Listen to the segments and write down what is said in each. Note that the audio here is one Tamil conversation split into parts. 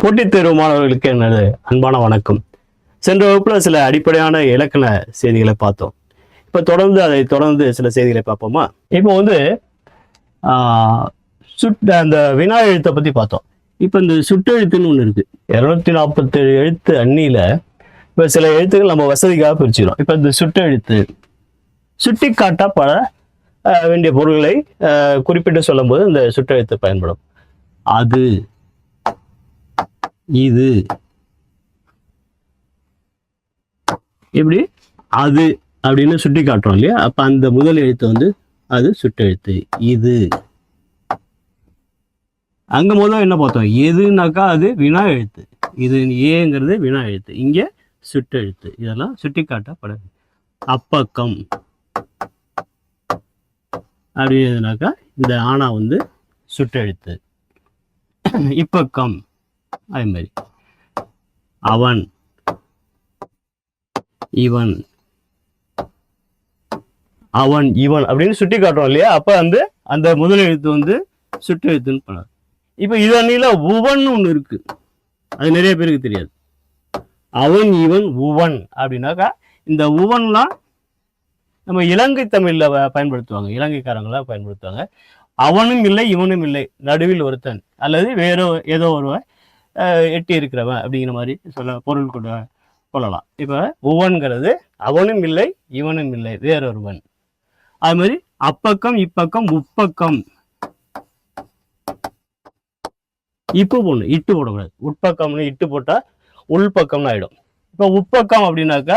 போட்டித் தேர்வு மாணவர்களுக்கு எனது அன்பான வணக்கம். சென்ற வகுப்புல சில அடிப்படையான இலக்கண செய்திகளை பார்த்தோம். இப்போ தொடர்ந்து அதை தொடர்ந்து சில செய்திகளை பார்ப்போமா? இப்போ வந்து ஆஹ், சுட் அந்த வினா எழுத்தை பத்தி பார்த்தோம். இப்போ இந்த சுட்டெழுத்துன்னு ஒன்று இருக்கு. இரநூத்தி நாற்பத்தேழு எழுத்து அண்ணியில இப்போ சில எழுத்துக்கள் நம்ம வசதிக்காக பிரிச்சுக்கிறோம். இப்போ இந்த சுட்டெழுத்து சுட்டி காட்டா பல வேண்டிய பொருள்களை குறிப்பிட்டு சொல்லும்போது இந்த சுட்டெழுத்து பயன்படும். அது இது. இப்படி அது அப்படின்னு சுட்டி காட்டுறோம் இல்லையா? அப்ப அந்த முதல் எழுத்து வந்து அது சுட்டெழுத்து இது. அங்க முதல்ல என்ன பார்த்தோம்? எதுனாக்கா அது வினா எழுத்து. இது ஏங்கிறது வினா எழுத்து. இங்க சுட்டெழுத்து இதெல்லாம் சுட்டி காட்டப்படாது அப்பக்கம். அப்படின்னாக்கா இந்த ஆனா வந்து சுட்டெழுத்து. இப்பக்கம். அதே மாதிரி. அவன். இவன். அவன் இவன் அப்படின்னு சுட்டி காட்டுறோம் இல்லையா? அப்ப வந்து அந்த முதல் எழுத்து வந்து சுட்டெழுத்துன்னு பண்ணார் இப்ப இது அன்னில உவன் ஒண்ணு இருக்கு. அது நிறைய பேருக்கு தெரியாது. அவன் இவன் உவன் அப்படின்னாக்கா இந்த உவன்லாம் நம்ம இலங்கை தமிழில் பயன்படுத்துவாங்க. இலங்கைக்காரங்களாக பயன்படுத்துவாங்க. அவனும் இல்லை இவனும் இல்லை. நடுவில் ஒருத்தன் அல்லது வேற ஏதோ ஒருவன் எட்டி இருக்கிறவன் அப்படிங்கிற மாதிரி சொல்ல பொருள் கூட கொள்ளலாம். இப்போ ஒவ்வொன்கிறது அவனும் இல்லை இவனும் இல்லை. வேறொருவன். அது மாதிரி அப்பக்கம் இப்பக்கம் உப்பக்கம் இப்போ போடணும். இட்டு போடக்கூடாது. உட்பக்கம்னு இட்டு போட்டால் உள்பக்கம்னு ஆகிடும் இப்போ உட்பக்கம் அப்படின்னாக்கா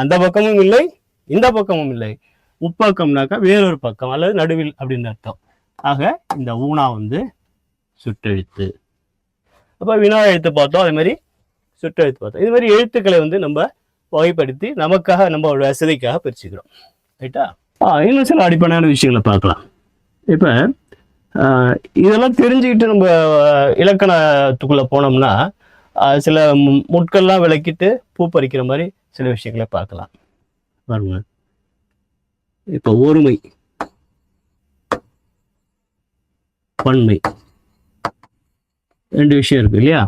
அந்த பக்கமும் இல்லை இந்த பக்கமும் இல்லை. உட்பக்கம்னாக்கா வேறொரு பக்கம் அல்லது நடுவில் அப்படின்னு அர்த்தம். ஆக இந்த ஊனா வந்து சுற்றெழுத்து அப்போ வினா எழுத்து பார்த்தோம் அதே மாதிரி சுற்றெழுத்து பார்த்தோம். இது மாதிரி எழுத்துக்களை வந்து நம்ம வகைப்படுத்தி நமக்காக நம்ம ஒரு வசதிக்காக பிரிச்சுக்கிறோம். ரைட்டா? இன்னும் சில அடிப்படையான விஷயங்களை பார்க்கலாம். இப்போ இதெல்லாம் தெரிஞ்சுக்கிட்டு நம்ம இலக்கணத்துக்குள்ளே போனோம்னா சில மு- முட்கள்லாம் விளக்கிட்டு பூ பறிக்கிற மாதிரி சில விஷயங்களை பார்க்கலாம். பாருங்க. இப்போ ஒருமை. பன்மை. ரெண்டு விஷயம் இருக்கு இல்லையா?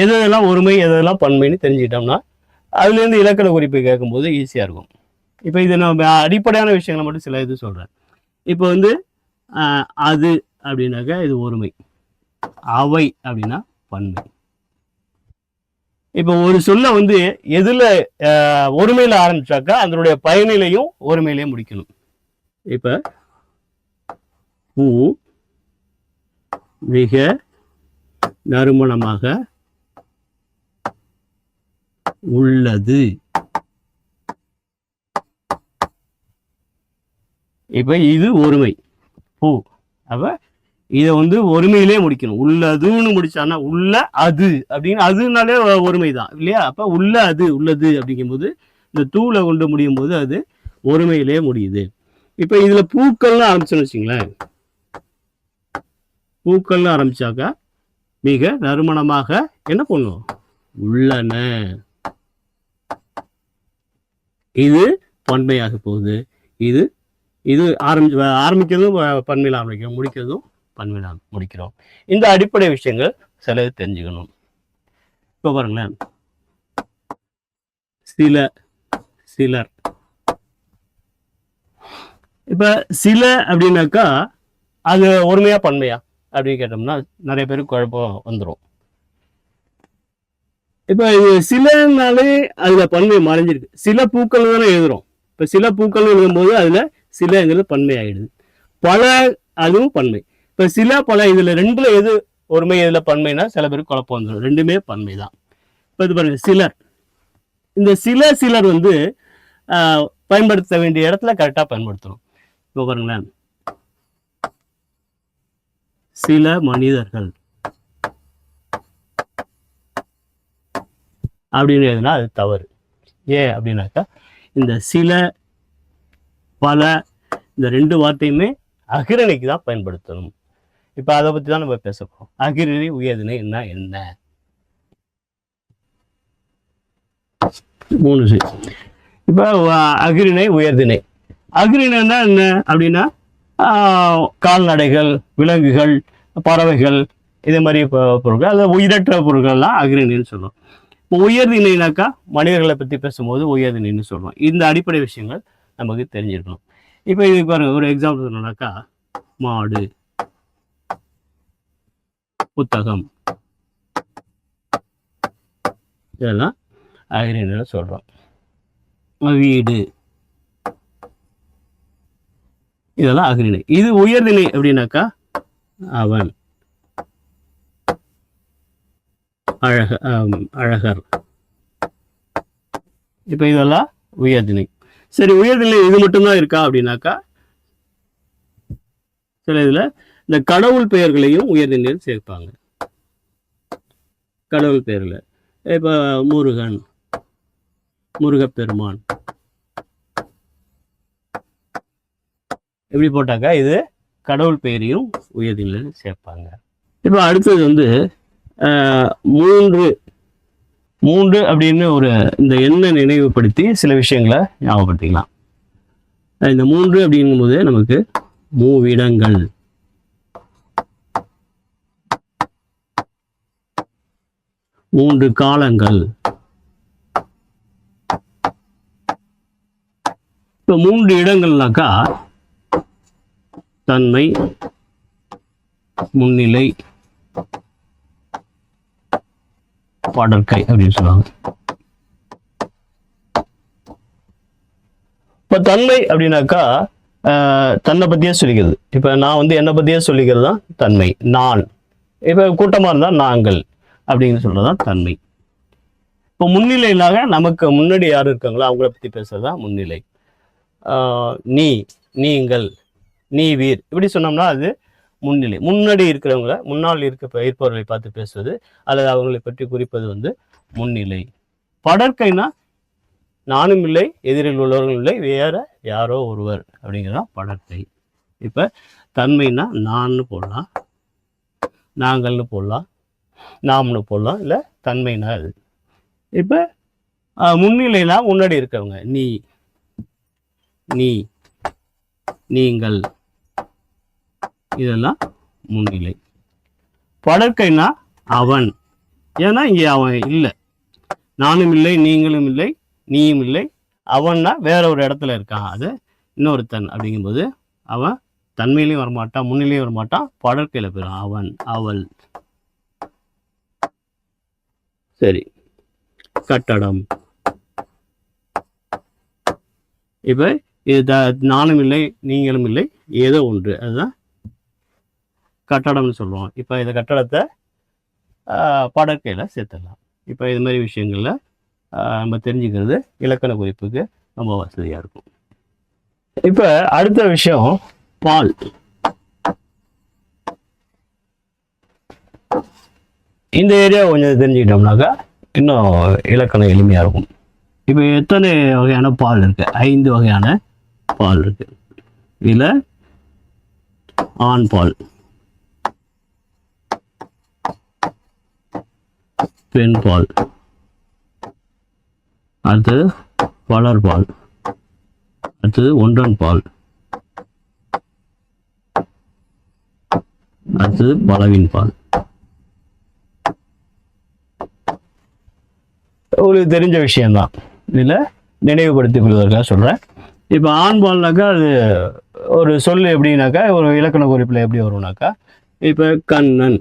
எது எதெல்லாம் ஒருமை எதெல்லாம் பன்மைன்னு தெரிஞ்சுக்கிட்டோம்னா அதுலேருந்து இலக்கண குறிப்பு கேட்கும்போது ஈஸியாக இருக்கும். இப்போ இது நம்ம அடிப்படையான விஷயங்களை மட்டும் சில இது சொல்கிறேன் இப்போ வந்து அது அப்படின்னாக்கா இது ஒருமை. அவை அப்படின்னா பன்மை. இப்போ ஒரு சொல்ல வந்து எதுல ஆஹ், ஒருமையில ஆரம்பிச்சாக்கா அதனுடைய பயனிலையும் ஒருமையிலையும் முடிக்கணும். இப்போ பூ மிக நறுமணமாக உள்ளது. இப்ப இது ஒருமை. பூ. அப்ப இதை வந்து ஒருமையிலே முடிக்கணும். உள்ளதுன்னு முடிச்சானா உள்ள அது அப்படின்னு அதுனாலே ஒருமை தான் இல்லையா? அப்போ உள்ள அது உள்ளது அப்படிங்கும்போது இந்த தூளை கொண்டு முடியும் போது அது ஒருமையிலே முடியுது. இப்போ இதில் பூக்கள்னு ஆரம்பிச்சோன்னு வச்சுங்களேன் பூக்கள்னு ஆரம்பிச்சாக்கா மிக நறுமணமாக என்ன பண்ணும்? உள்ளன. இது பன்மையாக போகுது. இது இது ஆரம்பி ஆரம்பிக்கிறதும் ப- பன்மையில் முடிக்கிறதும் பன்மையில் முடிக்கிறோம். இந்த அடிப்படை விஷயங்கள் சில தெரிஞ்சுக்கணும். இப்போ பாருங்களேன். சில சிலர். இப்ப சில அப்படின்னாக்கா அது ஒருமையா பன்மையா அப்படின்னு கேட்டோம்னா நிறைய பேருக்கு குழப்பம் வந்துடும் இப்போ இது சிலனாலே அதுல பன்மை மறைஞ்சிருக்கு. சில பூக்கள் தானே எழுதுறோம். இப்போ சில பூக்கள் எழுதும்போது அதுல சிலங்கிறது பன்மை ஆகிடுது பல அதுவும் பன்மை. இப்போ சில பல இதுல ரெண்டுல எது ஒருமை இதில் பன்மைனா சில பேருக்கு குழப்பம் வந்துடும் ரெண்டுமே பன்மை தான் இப்போ இது பாருங்க சிலர். இந்த சில சிலர் வந்து பயன்படுத்த வேண்டிய இடத்துல கரெக்டா பயன்படுத்தணும். இப்போ பாருங்களேன். சில மனிதர்கள். அப்படின்னு எதுனா அது தவறு. ஏன் அப்படின்னாக்கா இந்த சில பல இந்த ரெண்டு வார்த்தையுமே அகிரணிக்கு தான் பயன்படுத்தணும். இப்போ அதை பற்றி தான் நம்ம பேச போறோம் அகிரணை உயர்திணை என்ன என்ன? மூணு சி. இப்போ அகிரிணை உயர்திணை. அக்ரிணன்னா என்ன அப்படின்னா கால்நடைகள் விலங்குகள் பறவைகள் இதே மாதிரி பொருட்கள் அது உயிரற்ற பொருட்கள்லாம் அக்ரிணின்னு சொல்லுவோம் இப்போ உயர்திணைனாக்கா மனிதர்களை பற்றி பேசும்போது உயர்திணைன்னு சொல்லுவோம் இந்த அடிப்படை விஷயங்கள் நமக்கு தெரிஞ்சிருக்கணும். இப்போ இது பாருங்க ஒரு எக்ஸாம்பிள் சொல்லணும்னாக்கா மாடு. புத்தகம். இதெல்லாம் அகிரியில் சொல்கிறோம் வீடு. இதெல்லாம் அகிரிணை இது உயர்நிலை அப்படின்னாக்கா அவன். அழக அழகர். இப்போ இதெல்லாம் உயர்திணை சரி உயர்நிலை இது மட்டும்தான் இருக்கா அப்படின்னாக்கா சில இதில் இந்த கடவுள் பெயர்களையும் உயர்நிலையில் சேர்ப்பாங்க. கடவுள் பெயரில். இப்போ முருகன் முருகப்பெருமான். எப்படி போட்டாக்கா இது கடவுள் பெயரையும் உயர்நிலையில் சேர்ப்பாங்க. இப்போ அடுத்தது வந்து ஆஹ், மூன்று மூன்று அப்படின்னு ஒரு இந்த எண்ணை நினைவுபடுத்தி சில விஷயங்களை ஞாபகப்படுத்திக்கலாம். இந்த மூன்று அப்படிங்கும்போது நமக்கு மூவிடங்கள். மூன்று காலங்கள். இப்போ மூன்று இடங்கள்னாக்கா தன்மை முன்னிலை படற்கை அப்படின்னு சொல்லுவாங்க. இப்போ தன்மை அப்படின்னாக்கா தன்னை பற்றியே சொல்லிக்கிறது. இப்போ நான் வந்து என்னை பற்றியே சொல்லிக்கிறது தான் தன்மை நான். இப்போ கூட்டமாக இருந்தால் நாங்கள். அப்படின்னு சொல்கிறது தான் தன்மை. இப்போ முன்னிலையிலாக நமக்கு முன்னாடி யார் இருக்காங்களோ அவங்கள பற்றி பேசுறது தான் முன்னிலை நீ நீங்கள் நீ வீர். இப்படி சொன்னோம்னா அது முன்னிலை. முன்னாடி இருக்கிறவங்கள முன்னால் இருக்க இருப்பவர்களை பார்த்து பேசுவது அல்லது அவங்களை பற்றி குறிப்பது வந்து முன்னிலை. படற்கைனா நானும் இல்லை எதிரில் உள்ளவர்களும் இல்லை வேற யாரோ ஒருவர் அப்படிங்கிறதான் படற்கை. இப்போ தன்மைனா நான்னு போடலாம் நாங்கள்னு போடலாம் நாம்னு போடலாம் இல்லை தன்மைனால் அது. இப்போ முன்னிலைனா முன்னாடி இருக்கவங்க நீ நீ நீங்கள் இதெல்லாம் முன்னிலை. படற்கைனா அவன். ஏன்னா இங்கே அவன் இல்லை. நானும் இல்லை நீங்களும் இல்லை நீயும் இல்லை. அவன்னா வேற ஒரு இடத்துல இருக்கான். அது இன்னொருத்தன் அப்படிங்கும்போது அவன் தன்மையிலையும் வரமாட்டான் முன்னிலையும் வரமாட்டான் படற்கையில போயிடும் அவன் அவள். சரி. கட்டடம். இப்ப இது த- நானும் இல்லை நீங்களும் இல்லை ஏதோ ஒன்று. அதுதான் கட்டடம்னு சொல்லுவோம். இப்போ இந்த கட்டடத்தை ஆஹ், படற்கையில சேர்த்துடலாம். இப்போ இது மாதிரி விஷயங்கள்ல நம்ம தெரிஞ்சுக்கிறது இலக்கண குறிப்புக்கு ரொம்ப வசதியா இருக்கும். இப்போ அடுத்த விஷயம் பால். இந்த ஏரியா கொஞ்சம் தெரிஞ்சுக்கிட்டோம்னாக்கா இன்னும் இலக்கணம் எளிமையாக இருக்கும். இப்போ எத்தனை வகையான பால் இருக்கு? ஐந்து வகையான பால் இருக்கு. இதில் ஆண் பால் பெண் பால் அடுத்தது வளர் பால் அடுத்தது ஒன்றன் பால் அடுத்தது பலவின் பால். உங்களுக்கு தெரிஞ்ச விஷயம்தான். இதில் நினைவுபடுத்திக் கொள்வதற்காக சொல்கிறேன் இப்போ ஆண்பால்னாக்கா அது ஒரு சொல் எப்படின்னாக்கா ஒரு இலக்கண குறிப்பில் எப்படி வரும்னாக்கா இப்போ கண்ணன்.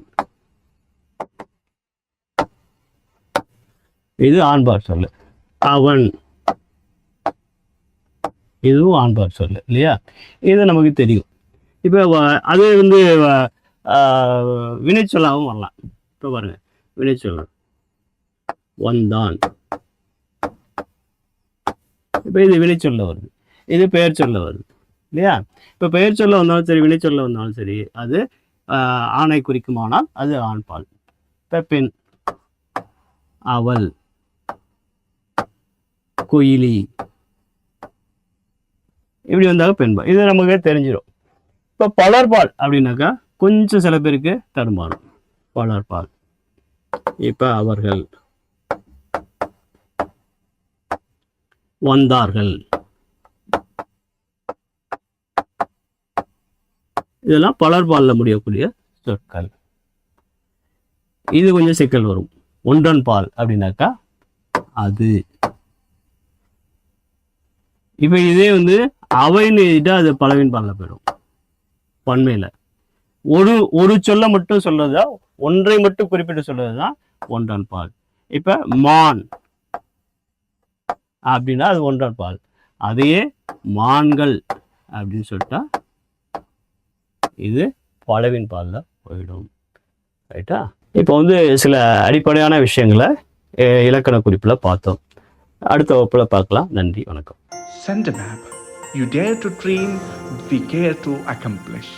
இது ஆண்பார் சொல்லு. அவன். இதுவும் ஆண்பார் சொல்லு இல்லையா? இது நமக்கு தெரியும். இப்போ அது வந்து வினைச்சொல்லாகவும் வரலாம். இப்போ பாருங்கள் வினைச்சொல் வந்தான். இப்போ இது வினைச்சொல்ல வருது. இது பெயர் சொல்ல வருது. இல்லையா? இப்போ பெயர் சொல்ல வந்தாலும் சரி வினைச்சொல்ல வந்தாலும் சரி அது ஆணை குறிக்குமானால் அது ஆண்பால் பெப்பின் பெண் அவள் குயிலி. இப்படி வந்தாக பெண்பால் இது நமக்கு தெரிஞ்சிடும் இப்போ பலர்பால் அப்படின்னாக்கா கொஞ்சம் சில பேருக்கு தடுமாறும். பலர்பால் இப்போ அவர்கள். வந்தார்கள். இதெல்லாம் பலர்பாலில் முடியக்கூடிய சொற்கள். இது கொஞ்சம் சிக்கல் வரும். ஒன்றன் பால் அப்படின்னாக்கா அது. இப்போ இதே வந்து அவைன்னு எழுதிட்டா அது பலவின் பாலில் போயிடும். பன்மையில். ஒரு ஒரு சொல்ல மட்டும் சொல்றதா ஒன்றை மட்டும் குறிப்பிட்டு சொல்றது தான் ஒன்றன் பால். இப்போ மான். அப்படின்னா அது ஒன்றார் பால். அதையே மான்கள் அப்படின்னு சொல்லிட்டா இது பலவின் பாலில் போயிடும். ரைட்டா இப்போ வந்து சில அடிப்படையான விஷயங்களை இலக்கண குறிப்பில் பார்த்தோம். அடுத்த வகுப்பில் பார்க்கலாம். நன்றி வணக்கம். Send a map. You dare to dream, we care to accomplish.